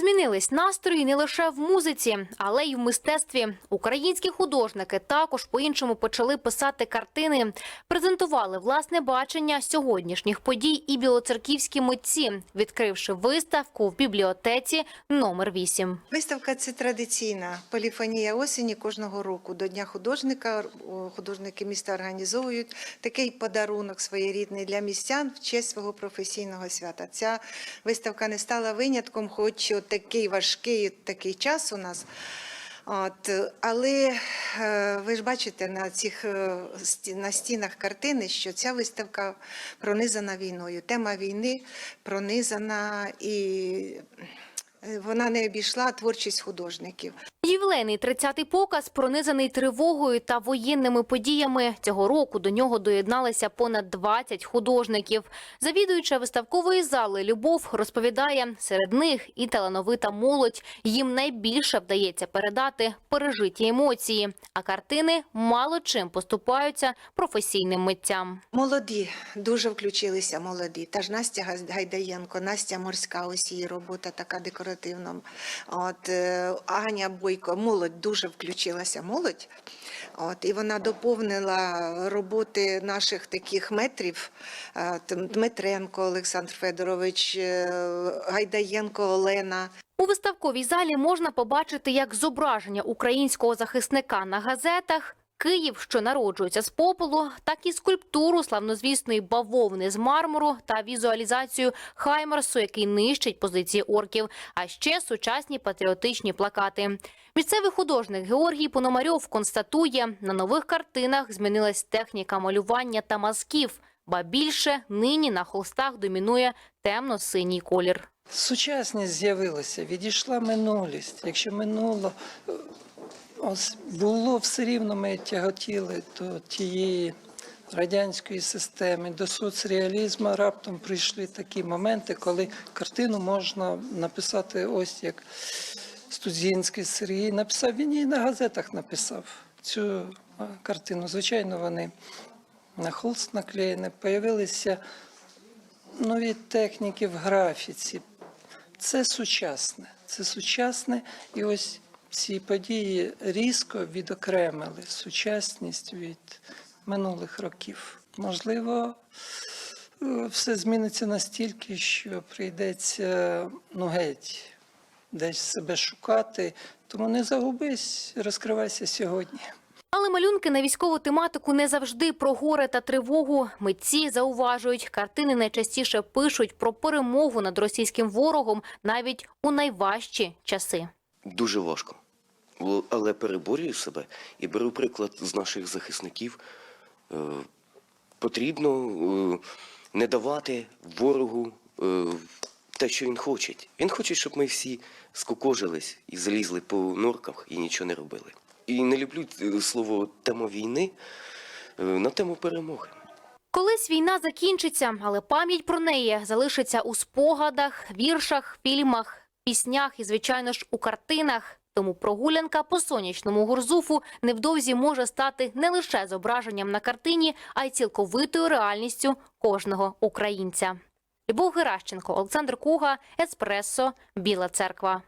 Змінились настрої не лише в музиці, але й в мистецтві. Українські художники також по-іншому почали писати картини. Презентували власне бачення сьогоднішніх подій і білоцерківські митці, відкривши виставку в бібліотеці номер 8. Виставка це традиційна поліфонія осені кожного року. До Дня художника художники міста організовують такий подарунок своєрідний для містян в честь свого професійного свята. Ця виставка не стала винятком, хоч от такий важкий такий час у нас. От, але е, ви ж бачите на цих е, на стінах картини, що ця виставка пронизана війною. Тема війни пронизана і е, вона не обійшла творчість художників. Ювілейний 30-й показ пронизаний тривогою та воєнними подіями. Цього року до нього доєдналися понад 20 художників. Завідуюча виставкової зали Любов розповідає, серед них і талановита молодь. Їм найбільше вдається передати пережиті емоції, а картини мало чим поступаються професійним митцям. Молоді дуже включилися молоді. Та ж Настя Гайдаєнко, Настя Морська, ось її робота така декоративна. От е, Аня Бойко, молодь дуже включилася. Молодь. От, і вона доповнила роботи наших таких метрів. е, Дмитренко Олександр Федорович, е, Гайдаєнко Олена. У виставковій залі можна побачити як зображення українського захисника на газетах. Київ, що народжується з попелу, так і скульптуру славнозвісної бавовни з мармуру та візуалізацію Хаймерсу, який нищить позиції орків, а ще сучасні патріотичні плакати. Місцевий художник Георгій Пономарьов констатує, на нових картинах змінилась техніка малювання та мазків, ба більше нині на холстах домінує темно-синій колір. Сучасність з'явилася, відійшла минулість. Якщо минуло ось було все рівно, ми тяготіли до тієї радянської системи, до соцреалізму, раптом прийшли такі моменти, коли картину можна написати ось як Студзінський Сергій написав, він її на газетах написав цю картину. Звичайно, вони на холст наклеєні, появилися нові техніки в графіці. Це сучасне. Це сучасне, і ось ці події різко відокремили сучасність від минулих років. Можливо, е, все зміниться настільки, що прийдеться ну геть десь себе шукати. Тому не загубись, розкривайся сьогодні. Але малюнки на військову тематику не завжди про горе та тривогу. Митці зауважують, картини найчастіше пишуть про перемогу над російським ворогом навіть у найважчі часи. Дуже важко. Але переборюю себе і беру приклад з наших захисників. Е, Потрібно е, не давати ворогу е, те, що він хоче. Він хоче, щоб ми всі скукожились і залізли по норках і нічого не робили. І не люблю слово тема війни на тему перемоги. Колись війна закінчиться, але пам'ять про неї залишиться у спогадах, віршах, фільмах, піснях і, звичайно ж, у картинах. Тому прогулянка по сонячному гурзуфу невдовзі може стати не лише зображенням на картині, а й цілковитою реальністю кожного українця. Любов Геращенко, Олександр Куга, Еспресо, Біла Церква.